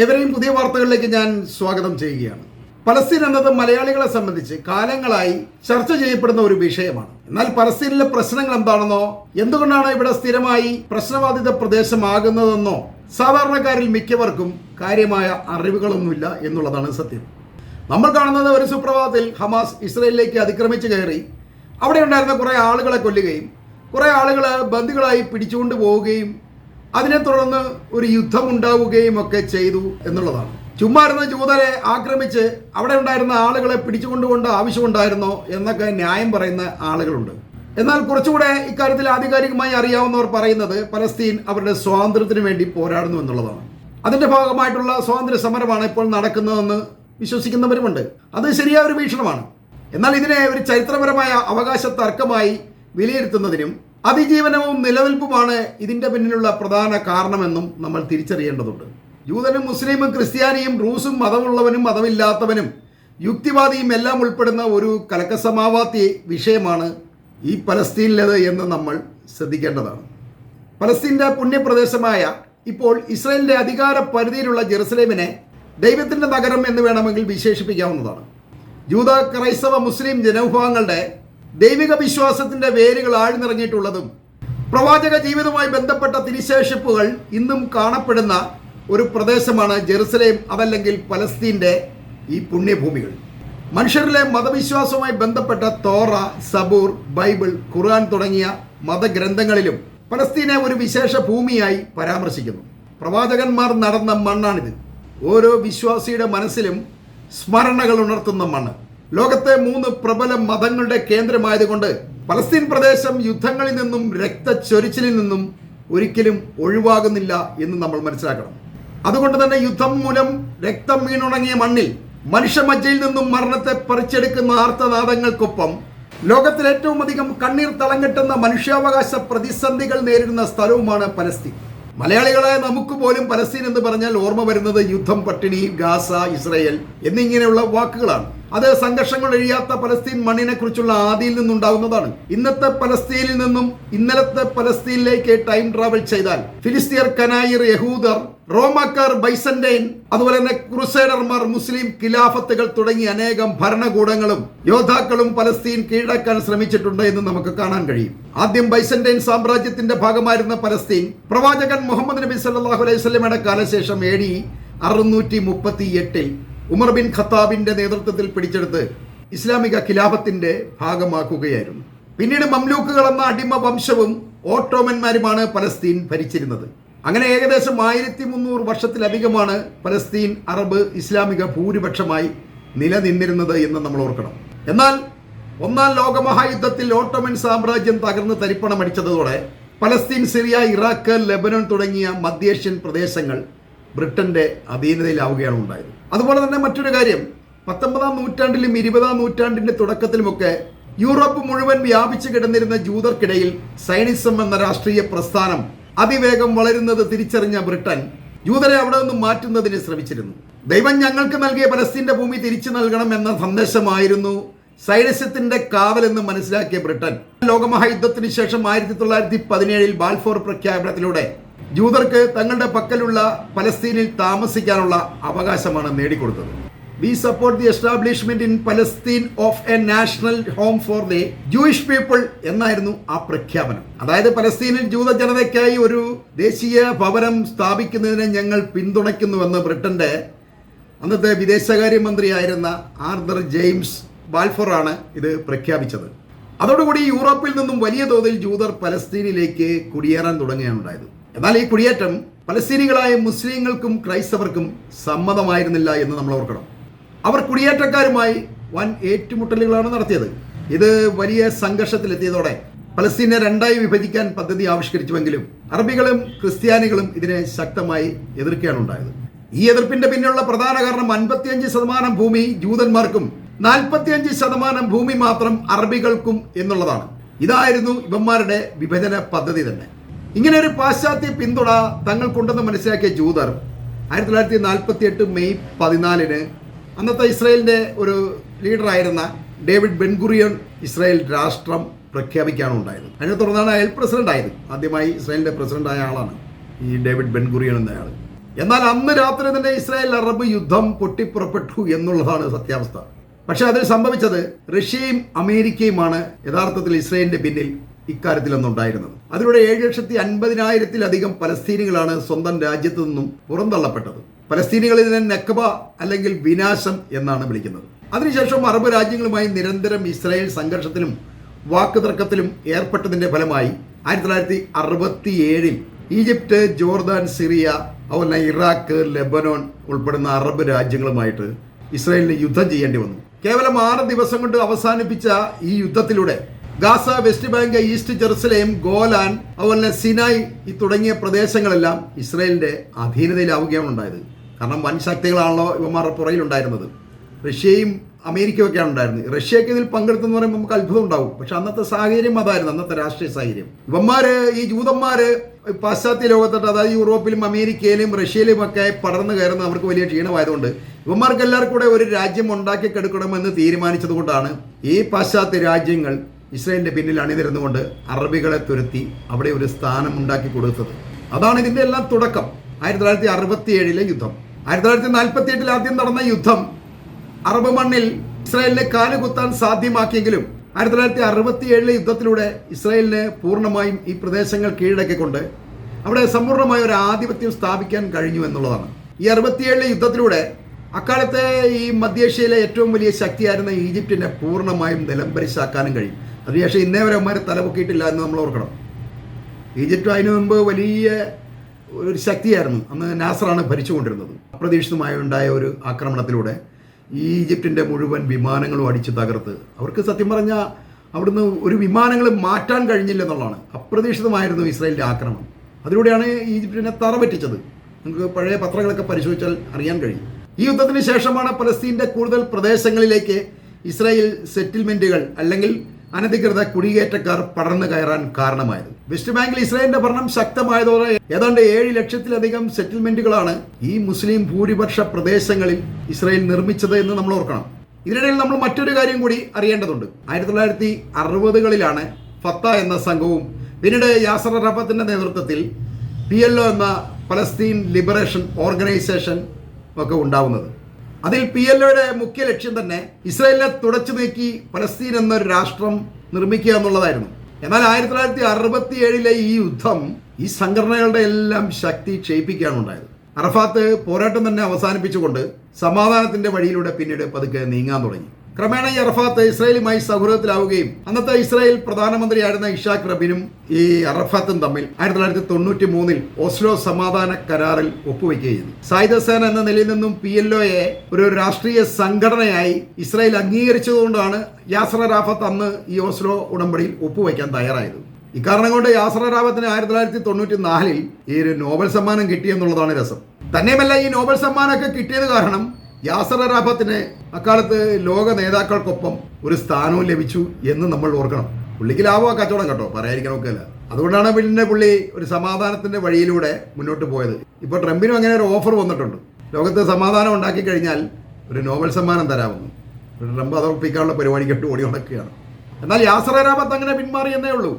ഏവരെയും പുതിയ വാർത്തകളിലേക്ക് ഞാൻ സ്വാഗതം ചെയ്യുകയാണ്. പലസ്തീൻ എന്നത് മലയാളികളെ സംബന്ധിച്ച് കാലങ്ങളായി ചർച്ച ചെയ്യപ്പെടുന്ന ഒരു വിഷയമാണ്. എന്നാൽ പലസ്തീനിലെ പ്രശ്നങ്ങൾ എന്താണെന്നോ എന്തുകൊണ്ടാണ് ഇവിടെ സ്ഥിരമായി പ്രശ്നബാധിത പ്രദേശമാകുന്നതെന്നോ സാധാരണക്കാരിൽ മിക്കവർക്കും കാര്യമായ അറിവുകളൊന്നുമില്ല എന്നുള്ളതാണ് സത്യം. നമ്മൾ കാണുന്നത് ഒരു സുപ്രഭാതത്തിൽ ഹമാസ് ഇസ്രയേലിലേക്ക് അതിക്രമിച്ച് കയറി. അവിടെ ഉണ്ടായിരുന്ന കുറേ ആളുകളെ കൊല്ലുകയും കുറേ ആളുകൾ ബന്ദികളായി പിടിച്ചുകൊണ്ട് പോവുകയും അതിനെ തുടർന്ന് ഒരു യുദ്ധം ഉണ്ടാവുകയും ഒക്കെ ചെയ്തു എന്നുള്ളതാണ്. ചുമ്മാ ഇരുന്ന ജൂതരെ ആക്രമിച്ച് അവിടെ ഉണ്ടായിരുന്ന ആളുകളെ പിടിച്ചുകൊണ്ടുകൊണ്ട് ആവശ്യമുണ്ടായിരുന്നോ എന്നൊക്കെ ന്യായം പറയുന്ന ആളുകളുണ്ട്. എന്നാൽ കുറച്ചുകൂടെ ഇക്കാര്യത്തിൽ ആധികാരികമായി അറിയാവുന്നവർ പറയുന്നത് പലസ്തീൻ അവരുടെ സ്വാതന്ത്ര്യത്തിന് വേണ്ടി പോരാടുന്നു എന്നുള്ളതാണ്. അതിന്റെ ഭാഗമായിട്ടുള്ള സ്വാതന്ത്ര്യ സമരമാണ് ഇപ്പോൾ നടക്കുന്നതെന്ന് വിശ്വസിക്കുന്നവരുമുണ്ട്. അത് ശരിയായ ഒരു വീക്ഷണമാണ്. എന്നാൽ ഇതിനെ ഒരു ചരിത്രപരമായ അവകാശ തർക്കമായി വിലയിരുത്തുന്നതിനും അതിജീവനവും നിലനിൽപ്പുമാണ് ഇതിന്റെ പിന്നിലുള്ള പ്രധാന കാരണമെന്നും നമ്മൾ തിരിച്ചറിയേണ്ടതുണ്ട്. ജൂതനും മുസ്ലിമും ക്രിസ്ത്യാനിയും റൂസും മതമുള്ളവനും മതമില്ലാത്തവനും യുക്തിവാദിയും എല്ലാം ഉൾപ്പെടുന്ന ഒരു കലക്കസമാവാത്തി വിഷയമാണ് ഈ പലസ്തീനിലേത് എന്ന് നമ്മൾ ശ്രദ്ധിക്കേണ്ടതാണ്. പലസ്തീന്റെ പുണ്യപ്രദേശമായ ഇപ്പോൾ ഇസ്രയേലിന്റെ അധികാര പരിധിയിലുള്ള ജെറുസലേമിനെ ദൈവത്തിന്റെ നഗരം എന്ന് വേണമെങ്കിൽ വിശേഷിപ്പിക്കാവുന്നതാണ്. ജൂത ക്രൈസ്തവ മുസ്ലിം ജനവിഭാഗങ്ങളുടെ ദൈവിക വിശ്വാസത്തിന്റെ വേരുകൾ ആഴ്ന്നിറങ്ങിയിട്ടുള്ളതും പ്രവാചക ജീവിതവുമായി ബന്ധപ്പെട്ട തിരിശേഷിപ്പുകൾ ഇന്നും കാണപ്പെടുന്ന ഒരു പ്രദേശമാണ് ജെറുസലേം അതല്ലെങ്കിൽ പലസ്തീന്റെ ഈ പുണ്യഭൂമികൾ. മനുഷ്യരിലെ മതവിശ്വാസവുമായി ബന്ധപ്പെട്ട തോറ സബൂർ ബൈബിൾ ഖുർആൻ തുടങ്ങിയ മതഗ്രന്ഥങ്ങളിലും പലസ്തീനെ ഒരു വിശേഷ ഭൂമിയായി പരാമർശിക്കുന്നു. പ്രവാചകന്മാർ നടന്ന മണ്ണാണിത്. ഓരോ വിശ്വാസിയുടെ മനസ്സിലും സ്മരണകൾ ഉണർത്തുന്ന മണ്ണ്. ലോകത്തെ മൂന്ന് പ്രബല മതങ്ങളുടെ കേന്ദ്രമായതുകൊണ്ട് പലസ്തീൻ പ്രദേശം യുദ്ധങ്ങളിൽ നിന്നും രക്തച്ചൊരിച്ചിലിൽ നിന്നും ഒരിക്കലും ഒഴിവാകുന്നില്ല എന്ന് നമ്മൾ മനസ്സിലാക്കണം. അതുകൊണ്ട് തന്നെ യുദ്ധം മൂലം രക്തം വീണുണങ്ങിയ മണ്ണിൽ മനുഷ്യമജ്ജയിൽ നിന്നും മരണത്തെ പറിച്ചെടുക്കുന്ന ആർത്തനാദങ്ങൾക്കൊപ്പം ലോകത്തിൽ ഏറ്റവും അധികം കണ്ണീർ തളം കെട്ടുന്ന മനുഷ്യാവകാശ പ്രതിസന്ധികൾ നേരിടുന്ന സ്ഥലവുമാണ് പലസ്തീൻ. മലയാളികളായ നമുക്ക് പോലും പലസ്തീൻ എന്ന് പറഞ്ഞാൽ ഓർമ്മ വരുന്നത് യുദ്ധം പട്ടിണി ഗാസ ഇസ്രയേൽ എന്നിങ്ങനെയുള്ള വാക്കുകളാണ്. അത് സംഘർഷങ്ങൾ ഒഴിയാത്ത പലസ്തീൻ മണ്ണിനെ കുറിച്ചുള്ള ആദിയിൽ നിന്നുണ്ടാകുന്നതാണ്. ഇന്നത്തെ പലസ്തീനിൽ നിന്നും ഇന്നലത്തെ പലസ്തീനിലേക്ക് ടൈം ട്രാവൽ ചെയ്താൽ ഫിലിസ്തീർ കനായിർ യഹൂദർ റോമാക്കാർ ബൈസന്റൈൻ അതുപോലെ തന്നെ ക്രൂസൈഡർമാർ മുസ്ലിം ഖിലാഫത്തുകൾ തുടങ്ങി അനേകം ഭരണകൂടങ്ങളും യോദ്ധാക്കളും പലസ്തീൻ കീഴടക്കാൻ ശ്രമിച്ചിട്ടുണ്ട് എന്ന് നമുക്ക് കാണാൻ കഴിയും. ആദ്യം ബൈസന്റൈൻ സാമ്രാജ്യത്തിന്റെ ഭാഗമായിരുന്ന പലസ്തീൻ പ്രവാചകൻ മുഹമ്മദ് നബി സല്ലാഹു അലൈഹി സ്വലമയുടെ കാലശേഷം എ ഡി അറുന്നൂറ്റി മുപ്പത്തി എട്ടിൽ ഉമർ ബിൻ ഖത്താബിന്റെ നേതൃത്വത്തിൽ പിടിച്ചെടുത്ത് ഇസ്ലാമിക ഖിലാഫത്തിന്റെ ഭാഗമാക്കുകയായിരുന്നു. പിന്നീട് മംലൂക്കുകൾ എന്ന അടിമ വംശവും ഓട്ടോമന്മാരുമാണ് പലസ്തീൻ ഭരിച്ചിരുന്നത്. അങ്ങനെ ഏകദേശം ആയിരത്തി മുന്നൂറ് വർഷത്തിലധികമാണ് പലസ്തീൻ അറബ് ഇസ്ലാമിക ഭൂരിപക്ഷമായി നിലനിന്നിരുന്നത് എന്ന് നമ്മൾ ഓർക്കണം. എന്നാൽ ഒന്നാം ലോകമഹായുദ്ധത്തിൽ ഓട്ടോമൻ സാമ്രാജ്യം തകർന്ന് തരിപ്പണമടിച്ചതോടെ പലസ്തീൻ സിറിയ ഇറാഖ് ലെബനൻ തുടങ്ങിയ മധ്യേഷ്യൻ പ്രദേശങ്ങൾ ബ്രിട്ടന്റെ അധീനതയിലാവുകയാണ് ഉണ്ടായത്. അതുപോലെ തന്നെ മറ്റൊരു കാര്യം പത്തൊമ്പതാം നൂറ്റാണ്ടിലും ഇരുപതാം നൂറ്റാണ്ടിന്റെ തുടക്കത്തിലുമൊക്കെ യൂറോപ്പ് മുഴുവൻ വ്യാപിച്ചു കിടന്നിരുന്ന ജൂതർക്കിടയിൽ സൈനിസം എന്ന രാഷ്ട്രീയ പ്രസ്ഥാനം അതിവേഗം വളരുന്നത് തിരിച്ചറിഞ്ഞ ബ്രിട്ടൻ ജൂതരെ അവിടെ നിന്നും മാറ്റുന്നതിന് ശ്രമിച്ചിരുന്നു. ദൈവം ഞങ്ങൾക്ക് നൽകിയ പലസ്തീന്റെ ഭൂമി തിരിച്ചു നൽകണം എന്ന സന്ദേശമായിരുന്നു സൈനിസത്തിന്റെ കാവലെന്ന് മനസ്സിലാക്കിയ ബ്രിട്ടൻ. ലോകമഹായുദ്ധത്തിന് ശേഷം ആയിരത്തി തൊള്ളായിരത്തി പതിനേഴിൽ ബാൽഫോർ പ്രഖ്യാപനത്തിലൂടെ ജൂതർക്ക് തങ്ങളുടെ പക്കലുള്ള പലസ്തീനിൽ താമസിക്കാനുള്ള അവകാശമാണ് നേടിക്കൊടുത്തത്. We support the establishment in Palestine of a national home for the Jewish people എന്നായിരുന്നു ആ പ്രഖ്യാപനം. അതായത് പലസ്തീനിൽ ജൂത ജനതയ്ക്കായി ഒരു ദേശീയ ഭവനം സ്ഥാപിക്കുന്നതിനെ ഞങ്ങൾ പിന്തുണയ്ക്കുന്നുവെന്ന് ബ്രിട്ടന്റെ അന്നത്തെ വിദേശകാര്യമന്ത്രിയായിരുന്ന ആർദർ ജെയിംസ് ബാൽഫോറാണ് ഇത് പ്രഖ്യാപിച്ചത്. അതോടുകൂടി യൂറോപ്പിൽ നിന്നും വലിയ തോതിൽ ജൂതർ പലസ്തീനിലേക്ക് കുടിയേറാൻ തുടങ്ങുകയാണ് ഉണ്ടായത്. എന്നാൽ ഈ കുടിയേറ്റം പലസ്തീനികളായ മുസ്ലിങ്ങൾക്കും ക്രൈസ്തവർക്കും സമ്മതമായിരുന്നില്ല എന്ന് നമ്മൾ ഓർക്കണം. അവർ കുടിയേറ്റക്കാരുമായി വൻ ഏറ്റുമുട്ടലുകളാണ് നടത്തിയത്. ഇത് വലിയ സംഘർഷത്തിലെത്തിയതോടെ പലസ്തീനെ രണ്ടായി വിഭജിക്കാൻ പദ്ധതി ആവിഷ്കരിച്ചുവെങ്കിലും അറബികളും ക്രിസ്ത്യാനികളും ഇതിനെ ശക്തമായി എതിർക്കുകയാണ് ഉണ്ടായത്. ഈ എതിർപ്പിന്റെ പിന്നിലുള്ള പ്രധാന കാരണം അൻപത്തിയഞ്ച് ശതമാനം ഭൂമി ജൂതന്മാർക്കും നാൽപ്പത്തിയഞ്ച് ശതമാനം ഭൂമി മാത്രം അറബികൾക്കും എന്നുള്ളതാണ്. ഇതായിരുന്നു ഇവന്മാരുടെ വിഭജന പദ്ധതി തന്നെ. ഇങ്ങനെ ഒരു പാശ്ചാത്യ പിന്തുണ തങ്ങൾക്കുണ്ടെന്ന് മനസ്സിലാക്കിയ ജൂതർ ആയിരത്തി തൊള്ളായിരത്തി നാൽപ്പത്തി എട്ട് മെയ് പതിനാലിന് അന്നത്തെ ഇസ്രായേലിന്റെ ഒരു ലീഡറായിരുന്ന ഡേവിഡ് ബെൻഗുറിയൻ ഇസ്രായേൽ രാഷ്ട്രം പ്രഖ്യാപിക്കുകയാണ് ഉണ്ടായത് അതിനെ തുടർന്നാണ് അയാൾ പ്രസിഡന്റ് ആയത്. ആദ്യമായി ഇസ്രായേലിന്റെ പ്രസിഡന്റ് ആയ ആളാണ് ഈ ഡേവിഡ് ബെൻഗുറിയൻ എന്നയാൾ. എന്നാൽ അന്ന് രാത്രി തന്നെ ഇസ്രായേൽ അറബ് യുദ്ധം പൊട്ടിപ്പുറപ്പെട്ടു എന്നുള്ളതാണ് സത്യാവസ്ഥ. പക്ഷേ അതിൽ സംഭവിച്ചത് റഷ്യയും അമേരിക്കയുമാണ് യഥാർത്ഥത്തിൽ ഇസ്രായേലിന്റെ പിന്നിൽ ഇക്കാര്യത്തിലൊന്നുണ്ടായിരുന്നത്. അതിലൂടെ ഏഴ് ലക്ഷത്തി അൻപതിനായിരത്തിലധികം പലസ്തീനികളാണ് സ്വന്തം രാജ്യത്തു നിന്നും പുറന്തള്ളപ്പെട്ടത്. പലസ്തീനികളിൽ ഇതിനെ നെക്കബ അല്ലെങ്കിൽ വിനാശം എന്നാണ് വിളിക്കുന്നത്. അതിനുശേഷം അറബ് രാജ്യങ്ങളുമായി നിരന്തരം ഇസ്രായേൽ സംഘർഷത്തിലും വാക്കുതർക്കത്തിലും ഏർപ്പെട്ടതിന്റെ ഫലമായി ആയിരത്തി തൊള്ളായിരത്തി അറുപത്തി ഏഴിൽ ജോർദാൻ സിറിയ അതുപോലെ ഇറാഖ് ലെബനോൺ ഉൾപ്പെടുന്ന അറബ് രാജ്യങ്ങളുമായിട്ട് ഇസ്രായേലിന് യുദ്ധം ചെയ്യേണ്ടി വന്നു. കേവലം ആറ് ദിവസം കൊണ്ട് അവസാനിപ്പിച്ച ഈ യുദ്ധത്തിലൂടെ Gaza West Bank East Jerusalem Golan അതുപോലെ സിനായ് ഈ തുടങ്ങിയ പ്രദേശങ്ങളെല്ലാം ഇസ്രയേലിന്റെ അധീനതയിലാവുകയാണ് ഉണ്ടായത്. കാരണം വൻ ശക്തികളാണല്ലോ ഇവന്മാരുടെ പുറയിലുണ്ടായിരുന്നത് റഷ്യയും അമേരിക്കയും ഒക്കെയാണ് ഉണ്ടായിരുന്നത്. റഷ്യയ്ക്ക് ഇതിൽ പങ്കെടുത്തെന്ന് പറയുമ്പോൾ നമുക്ക് അത്ഭുതം ഉണ്ടാവും. പക്ഷെ അന്നത്തെ സാഹചര്യം അതായിരുന്നു അന്നത്തെ രാഷ്ട്രീയ സാഹചര്യം. ഇവന്മാര് ഈ ജൂതന്മാര് പാശ്ചാത്യ ലോകത്തോട്ട് അതായത് യൂറോപ്പിലും അമേരിക്കയിലും റഷ്യയിലും ഒക്കെ പടർന്നു കയറുന്ന അവർക്ക് വലിയ ക്ഷീണമായതുകൊണ്ട് ഇവന്മാർക്ക് എല്ലാവർക്കും കൂടെ ഒരു രാജ്യം ഉണ്ടാക്കി കെടുക്കണമെന്ന് തീരുമാനിച്ചതുകൊണ്ടാണ് ഈ പാശ്ചാത്യ രാജ്യങ്ങൾ ഇസ്രായേലിന്റെ പിന്നിൽ അണിനിരുന്നുകൊണ്ട് അറബികളെ തുരത്തി അവിടെ ഒരു സ്ഥാനം ഉണ്ടാക്കി കൊടുത്തത്. അതാണ് ഇതിന്റെ എല്ലാം തുടക്കം. ആയിരത്തി തൊള്ളായിരത്തി അറുപത്തി ഏഴിലെ യുദ്ധം. ആയിരത്തി തൊള്ളായിരത്തി നാൽപ്പത്തി എട്ടിൽ ആദ്യം നടന്ന യുദ്ധം അറബ് മണ്ണിൽ ഇസ്രായേലിനെ കാലുകുത്താൻ സാധ്യമാക്കിയെങ്കിലും ആയിരത്തി തൊള്ളായിരത്തി അറുപത്തി ഏഴിലെ യുദ്ധത്തിലൂടെ ഇസ്രായേലിനെ പൂർണമായും ഈ പ്രദേശങ്ങൾ കീഴടക്കിക്കൊണ്ട് അവിടെ സമ്പൂർണമായ ഒരു ആധിപത്യം സ്ഥാപിക്കാൻ കഴിഞ്ഞു എന്നുള്ളതാണ്. ഈ അറുപത്തിയേഴിലെ യുദ്ധത്തിലൂടെ അക്കാലത്തെ ഈ മധ്യേഷ്യയിലെ ഏറ്റവും വലിയ ശക്തിയായിരുന്ന ഈജിപ്തിനെ പൂർണമായും നിലംപരിശാക്കാനും കഴിയും. അതിനുശേഷം ഇന്നേ വരെ അവന്മാർ തലപൊക്കിയിട്ടില്ല എന്ന് നമ്മൾ ഓർക്കണം. ഈജിപ്റ്റ് അതിനു മുമ്പ് വലിയ ഒരു ശക്തിയായിരുന്നു. അന്ന് നാസറാണ് ഭരിച്ചുകൊണ്ടിരുന്നത്. അപ്രതീക്ഷിതമായി ഉണ്ടായ ഒരു ആക്രമണത്തിലൂടെ ഈജിപ്തിന്റെ മുഴുവൻ വിമാനങ്ങളും അടിച്ച് തകർത്ത്. അവർക്ക് സത്യം പറഞ്ഞാൽ അവിടുന്ന് ഒരു വിമാനങ്ങൾ മാറ്റാൻ കഴിഞ്ഞില്ല എന്നുള്ളതാണ്. അപ്രതീക്ഷിതമായിരുന്നു ഇസ്രായേലിന്റെ ആക്രമണം. അതിലൂടെയാണ് ഈജിപ്തിനെ തറ പറ്റിച്ചത് നമുക്ക് പഴയ പത്രങ്ങളൊക്കെ പരിശോധിച്ചാൽ അറിയാൻ കഴിയും. ഈ യുദ്ധത്തിന് ശേഷമാണ് പലസ്തീന്റെ കൂടുതൽ പ്രദേശങ്ങളിലേക്ക് ഇസ്രായേൽ സെറ്റിൽമെന്റുകൾ അല്ലെങ്കിൽ അനധികൃത കുടിയേറ്റക്കാർ പടർന്നു കയറാൻ കാരണമായത്. വെസ്റ്റ് ബാങ്കിൽ ഇസ്രായേലിന്റെ ഭരണം ശക്തമായതോടെ ഏതാണ്ട് ഏഴ് ലക്ഷത്തിലധികം സെറ്റിൽമെന്റുകളാണ് ഈ മുസ്ലിം ഭൂരിപക്ഷ പ്രദേശങ്ങളിൽ ഇസ്രായേൽ നിർമ്മിച്ചത് എന്ന് നമ്മൾ ഓർക്കണം. ഇതിനിടയിൽ നമ്മൾ മറ്റൊരു കാര്യം കൂടി അറിയേണ്ടതുണ്ട്. ആയിരത്തി തൊള്ളായിരത്തി അറുപതുകളിലാണ് ഫത്ത എന്ന സംഘവും പിന്നീട് യാസർ അറഫത്തിന്റെ നേതൃത്വത്തിൽ പി എൽ ഒ എന്ന പലസ്തീൻ ലിബറേഷൻ ഓർഗനൈസേഷൻ ഒക്കെ ഉണ്ടാവുന്നത്. അതിൽ പി എൽ ഒയുടെ മുഖ്യ ലക്ഷ്യം തന്നെ ഇസ്രായേലിനെ തുടച്ചു നീക്കി പലസ്തീൻ എന്നൊരു രാഷ്ട്രം നിർമ്മിക്കുക എന്നുള്ളതായിരുന്നു. എന്നാൽ ആയിരത്തി തൊള്ളായിരത്തി അറുപത്തി ഏഴിലെ ഈ യുദ്ധം ഈ സംഘടനകളുടെ എല്ലാം ശക്തി ക്ഷയിപ്പിക്കുകയാണ് ഉണ്ടായത്. അറഫാത്ത് പോരാട്ടം തന്നെ അവസാനിപ്പിച്ചുകൊണ്ട് സമാധാനത്തിന്റെ വഴിയിലൂടെ പിന്നീട് പതുക്കെ നീങ്ങാൻ തുടങ്ങി. ക്രമേണ ഈ അറഫാത്ത് ഇസ്രായേലുമായി സൗഹൃദത്തിലാവുകയും അന്നത്തെ ഇസ്രായേൽ പ്രധാനമന്ത്രിയായിരുന്ന ഇഷാഖ് റബിനും ഈ അറഫാത്തും തമ്മിൽ ആയിരത്തി തൊള്ളായിരത്തി തൊണ്ണൂറ്റി മൂന്നിൽ ഓസ്ലോ സമാധാന കരാറിൽ ഒപ്പുവെക്കുകയും ചെയ്തു. സായുധ സേന എന്ന നിലയിൽ നിന്നും പി എൽ ഒയെ ഒരു രാഷ്ട്രീയ സംഘടനയായി ഇസ്രായേൽ അംഗീകരിച്ചതുകൊണ്ടാണ് യാസർ റാഫത്ത് അന്ന് ഈ ഓസ്ലോ ഉടമ്പടിയിൽ ഒപ്പുവെക്കാൻ തയ്യാറായത്. ഇക്കാരണം കൊണ്ട് യാസർ റാഫത്തിന് ആയിരത്തി തൊള്ളായിരത്തി തൊണ്ണൂറ്റി നാലിൽ ഈ ഒരു നോബൽ സമ്മാനം കിട്ടിയെന്നുള്ളതാണ് രസം. തന്നെയുമല്ല ഈ നോബൽ സമ്മാനമൊക്കെ കിട്ടിയത് കാരണം യാസർ അറാഫത്തിന് അക്കാലത്ത് ലോക നേതാക്കൾക്കൊപ്പം ഒരു സ്ഥാനവും ലഭിച്ചു എന്ന് നമ്മൾ ഓർക്കണം. പുള്ളിക്ക് ലാഭം കച്ചവടം കേട്ടോ പറയാതിരിക്കണമൊക്കെ അല്ല അതുകൊണ്ടാണ് പിന്നെ പുള്ളി ഒരു സമാധാനത്തിന്റെ വഴിയിലൂടെ മുന്നോട്ട് പോയത്. ഇപ്പോൾ ട്രംപിനും അങ്ങനെ ഒരു ഓഫർ വന്നിട്ടുണ്ട്. ലോകത്ത് സമാധാനം ഉണ്ടാക്കി കഴിഞ്ഞാൽ ഒരു നോബൽ സമ്മാനം തരാമെന്ന്. ട്രംപ് അത് പരിപാടി പരിപാടിക്കെട്ട് ഓടി നടക്കുകയാണ്. എന്നാൽ യാസർ അറാഫത്ത് അങ്ങനെ പിന്മാറി എന്നേ ഉള്ളൂ.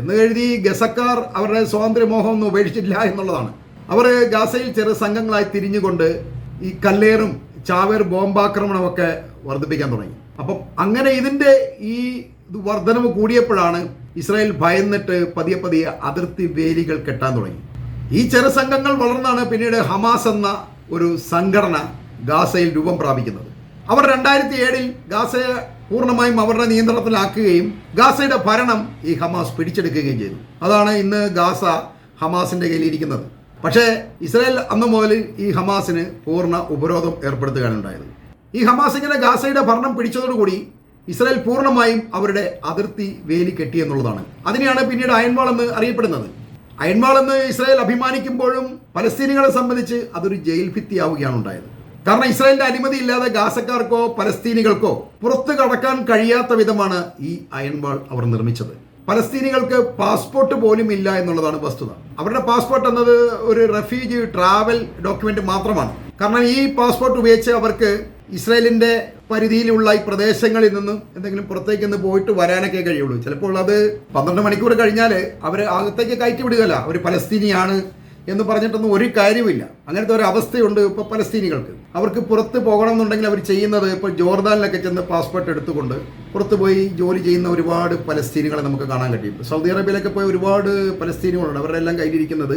എന്ന് കരുതി ഗസക്കാർ അവരുടെ സ്വാതന്ത്ര്യമോഹം ഒന്നും ഉപേക്ഷിച്ചില്ല എന്നുള്ളതാണ്. അവർ ഗാസയിൽ ചെറു സംഘങ്ങളായി തിരിഞ്ഞുകൊണ്ട് ഈ കല്ലേറും ചാവേർ ബോംബാക്രമണമൊക്കെ വർദ്ധിപ്പിക്കാൻ തുടങ്ങി. അപ്പം അങ്ങനെ ഇതിന്റെ ഈ വർധനവ് കൂടിയപ്പോഴാണ് ഇസ്രായേൽ ഭയന്നിട്ട് പതിയെ പതിയെ അതിർത്തി വേലികൾ കെട്ടാൻ തുടങ്ങി. ഈ ചെറു സംഘങ്ങൾ വളർന്നാണ് പിന്നീട് ഹമാസ് എന്ന ഒരു സംഘടന ഗാസയിൽ രൂപം പ്രാപിക്കുന്നത്. അവർ രണ്ടായിരത്തി ഏഴിൽ ഗാസയെ പൂർണമായും അവരുടെ നിയന്ത്രണത്തിലാക്കുകയും ഗാസയുടെ ഭരണം ഈ ഹമാസ് പിടിച്ചെടുക്കുകയും ചെയ്തു. അതാണ് ഇന്ന് ഗാസ ഹമാസിന്റെ കയ്യിലിരിക്കുന്നത്. പക്ഷേ ഇസ്രായേൽ അന്ന് മുതൽ ഈ ഹമാസിന് പൂർണ ഉപരോധം ഏർപ്പെടുത്തുകയാണ് ഉണ്ടായത് ഈ ഹമാസ് ഇങ്ങനെ ഗാസയുടെ ഭരണം പിടിച്ചതോടുകൂടി ഇസ്രായേൽ പൂർണമായും അവരുടെ അതിർത്തി വേലി കെട്ടി എന്നുള്ളതാണ്. അതിനെയാണ് പിന്നീട് അയൺവാൾ എന്ന് അറിയപ്പെടുന്നത്. അയൺവാൾ എന്ന് ഇസ്രായേൽ അഭിമാനിക്കുമ്പോഴും പലസ്തീനികളെ സംബന്ധിച്ച് അതൊരു ജയിൽ ഭിത്തിയാവുകയാണ് ഉണ്ടായത് കാരണം ഇസ്രായേലിന്റെ അനുമതി ഇല്ലാതെ ഗാസക്കാർക്കോ പലസ്തീനികൾക്കോ പുറത്തു കടക്കാൻ കഴിയാത്ത വിധമാണ് ഈ അയൺവാൾ അവർ നിർമ്മിച്ചത്. പലസ്തീനികൾക്ക് പാസ്പോർട്ട് പോലും ഇല്ല എന്നുള്ളതാണ് വസ്തുത. അവരുടെ പാസ്പോർട്ട് എന്നത് ഒരു റെഫ്യൂജി ട്രാവൽ ഡോക്യുമെന്റ് മാത്രമാണ്. കാരണം ഈ പാസ്പോർട്ട് ഉപയോഗിച്ച് അവർക്ക് ഇസ്രായേലിന്റെ പരിധിയിലുള്ള ഈ പ്രദേശങ്ങളിൽ നിന്നും എന്തെങ്കിലും പുറത്തേക്ക് നിന്ന് പോയിട്ട് വരാനൊക്കെ കഴിയുള്ളൂ. ചിലപ്പോൾ അത് പന്ത്രണ്ട് മണിക്കൂർ കഴിഞ്ഞാൽ അവർ അകത്തേക്ക് കയറ്റി വിടുകയല്ല. ഒരു പലസ്തീനിയാണ് എന്ന് പറഞ്ഞിട്ടൊന്നും ഒരു കാര്യമില്ല അങ്ങനത്തെ ഒരു അവസ്ഥയുണ്ട് ഇപ്പോൾ പലസ്തീനികൾക്ക്. അവർക്ക് പുറത്ത് പോകണം എന്നുണ്ടെങ്കിൽ അവർ ചെയ്യുന്നത് ഇപ്പോൾ ജോർദാനിലൊക്കെ ചെന്ന് പാസ്പോർട്ട് എടുത്തുകൊണ്ട് പുറത്ത് പോയി ജോലി ചെയ്യുന്ന ഒരുപാട് പലസ്തീനികളെ നമുക്ക് കാണാൻ കഴിയും. സൗദി അറേബ്യയിലൊക്കെ പോയി ഒരുപാട് പലസ്തീനികളുണ്ട്. അവരുടെ എല്ലാം കയ്യിലിരിക്കുന്നത്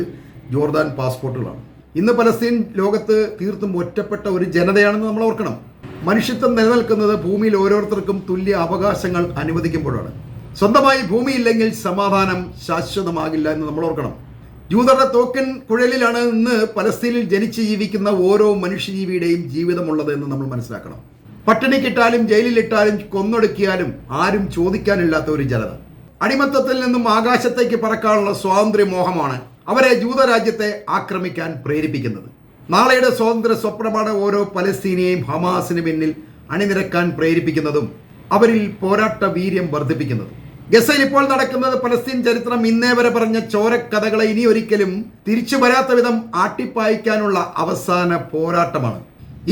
ജോർദാൻ പാസ്പോർട്ടുകളാണ്. ഇന്ന് പലസ്തീൻ ലോകത്ത് തീർത്തും ഒറ്റപ്പെട്ട ഒരു ജനതയാണെന്ന് നമ്മൾ ഓർക്കണം. മനുഷ്യത്വം നിലനിൽക്കുന്നത് ഭൂമിയിൽ ഓരോരുത്തർക്കും തുല്യ അവകാശങ്ങൾ അനുവദിക്കുമ്പോഴാണ്. സ്വന്തമായി ഭൂമിയില്ലെങ്കിൽ സമാധാനം ശാശ്വതമാകില്ല എന്ന് നമ്മൾ ഓർക്കണം. ജൂതരുടെ തോക്കൻ കുഴലിലാണ് ഇന്ന് പലസ്തീനിൽ ജനിച്ച് ജീവിക്കുന്ന ഓരോ മനുഷ്യജീവിയുടെയും ജീവിതമുള്ളത് എന്ന് നമ്മൾ മനസ്സിലാക്കണം. പട്ടിണിക്കിട്ടാലും ജയിലിലിട്ടാലും കൊന്നൊടുക്കിയാലും ആരും ചോദിക്കാനില്ലാത്ത ഒരു ജനത. അടിമത്തത്തിൽ നിന്നും ആകാശത്തേക്ക് പറക്കാനുള്ള സ്വാതന്ത്ര്യ മോഹമാണ് അവരെ ജൂതരാജ്യത്തെ ആക്രമിക്കാൻ പ്രേരിപ്പിക്കുന്നത്. നാളെയുടെ സ്വാതന്ത്ര്യ സ്വപ്നമാണ് ഓരോ പലസ്തീനെയും ഹമാസിന് പിന്നിൽ അണിനിരക്കാൻ പ്രേരിപ്പിക്കുന്നതും അവരിൽ പോരാട്ട വീര്യം വർദ്ധിപ്പിക്കുന്നതും. ഗസയിൽ ഇപ്പോൾ നടക്കുന്നത് പലസ്തീൻ ചരിത്രം ഇന്നേ വരെ പറഞ്ഞ ചോരക്കഥകളെ ഇനി ഒരിക്കലും തിരിച്ചു വരാത്ത വിധം ആട്ടിപ്പായിക്കാനുള്ള അവസാന പോരാട്ടമാണ്.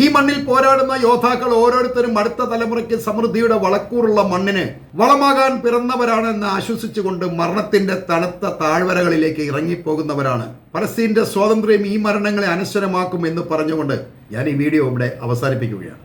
ഈ മണ്ണിൽ പോരാടുന്ന യോദ്ധാക്കൾ ഓരോരുത്തരും അടുത്ത തലമുറയ്ക്ക് സമൃദ്ധിയുടെ വളക്കൂറുള്ള മണ്ണിന് വളമാകാൻ പിറന്നവരാണെന്ന് ആശ്വസിച്ചുകൊണ്ട് മരണത്തിന്റെ തണുത്ത താഴ്വരകളിലേക്ക് ഇറങ്ങിപ്പോകുന്നവരാണ്. പലസ്തീന്റെ സ്വാതന്ത്ര്യം ഈ മരണങ്ങളെ അനശ്വരമാക്കും എന്ന് പറഞ്ഞുകൊണ്ട് ഞാൻ ഈ വീഡിയോ ഇവിടെ അവസാനിപ്പിക്കുകയാണ്.